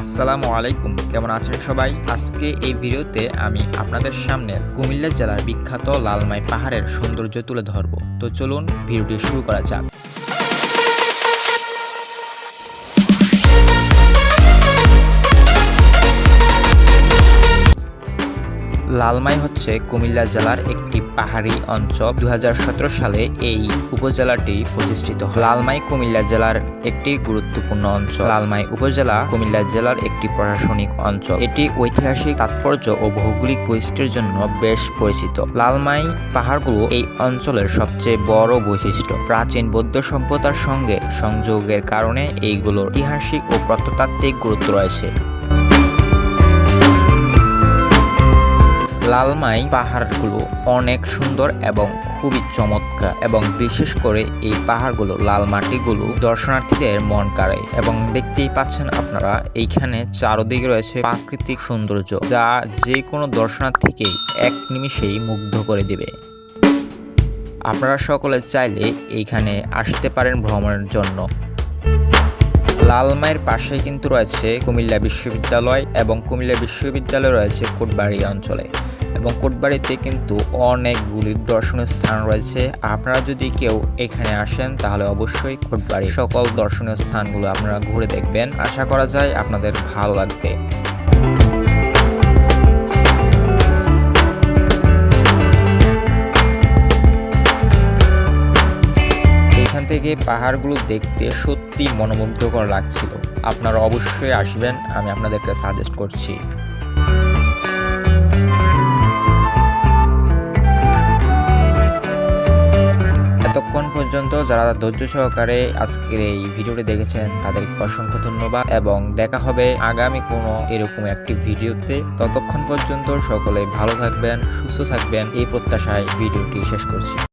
আসসালামু আলাইকুম। কেমন আছেন সবাই? আজকে এই ভিডিওতে আমি আপনাদের সামনে কুমিল্লা জেলার বিখ্যাত লালমাই পাহাড়ের সৌন্দর্য তুলে ধরব। তো চলুন ভিডিওটি শুরু করা যাক। লালমাই হচ্ছে কুমিল্লা জেলার একটি পাহাড়ি অঞ্চল। দু হাজার সতেরো সালে এই উপজেলাটি প্রতিষ্ঠিত লালমাই কুমিল্লা জেলার একটি গুরুত্বপূর্ণ অঞ্চল। লালমাই উপজেলা কুমিল্লা জেলার একটি প্রশাসনিক অঞ্চল। এটি ঐতিহাসিক তাৎপর্য ও ভৌগোলিক বৈশিষ্ট্যের জন্য বেশ পরিচিত। লালমাই পাহাড়গুলো এই অঞ্চলের সবচেয়ে বড় বৈশিষ্ট্য। প্রাচীন বৌদ্ধ সভ্যতার সঙ্গে সংযোগের কারণে এইগুলোর ঐতিহাসিক ও প্রত্নতাত্ত্বিক গুরুত্ব রয়েছে। লালমাই পাহাড়গুলো অনেক সুন্দর এবং খুবই চমৎকার এবং বিশেষ করে এই পাহাড়গুলো, লাল মাটিগুলো দর্শনার্থীদের মন কাড়ে এবং দেখতেই পাচ্ছেন আপনারা, এইখানে চারদিকে রয়েছে প্রাকৃতিক সৌন্দর্য যা যে কোনো দর্শনার্থীকেই এক নিমিষেই মুগ্ধ করে দেবে। আপনারা সকলে চাইলে এইখানে আসতে পারেন ভ্রমণের জন্য। লালমাইয়ের পাশে কিন্তু রয়েছে কুমিল্লা বিশ্ববিদ্যালয় এবং কুমিল্লা বিশ্ববিদ্যালয় রয়েছে কোটবাড়ি অঞ্চলে। এবং কোটবাড়িতে কিন্তু অনেকগুলি দর্শনীয় স্থান রয়েছে। আপনারা যদি কেউ এখানে আসেন, তাহলে অবশ্যই কোটবাড়ি সকল দর্শনীয় স্থানগুলো আপনারা ঘুরে দেখবেন। আশা করা যায় আপনাদের ভালো লাগবে। থেকে পাহাড়গুলো দেখতে সত্যি মনোমুগ্ধকর লাগছিল। আপনারা অবশ্যই আসবেন, আমি আপনাদেরকে সাজেস্ট করছি। এতক্ষণ পর্যন্ত যারা ধৈর্য সহকারে আজকের এই ভিডিওটি দেখেছেন, তাদেরকে অসংখ্য ধন্যবাদ এবং দেখা হবে আগামী কোনো এরকম একটি ভিডিওতে। ততক্ষণ পর্যন্ত সকলে ভালো থাকবেন, সুস্থ থাকবেন, এই প্রত্যাশায় ভিডিওটি শেষ করছি।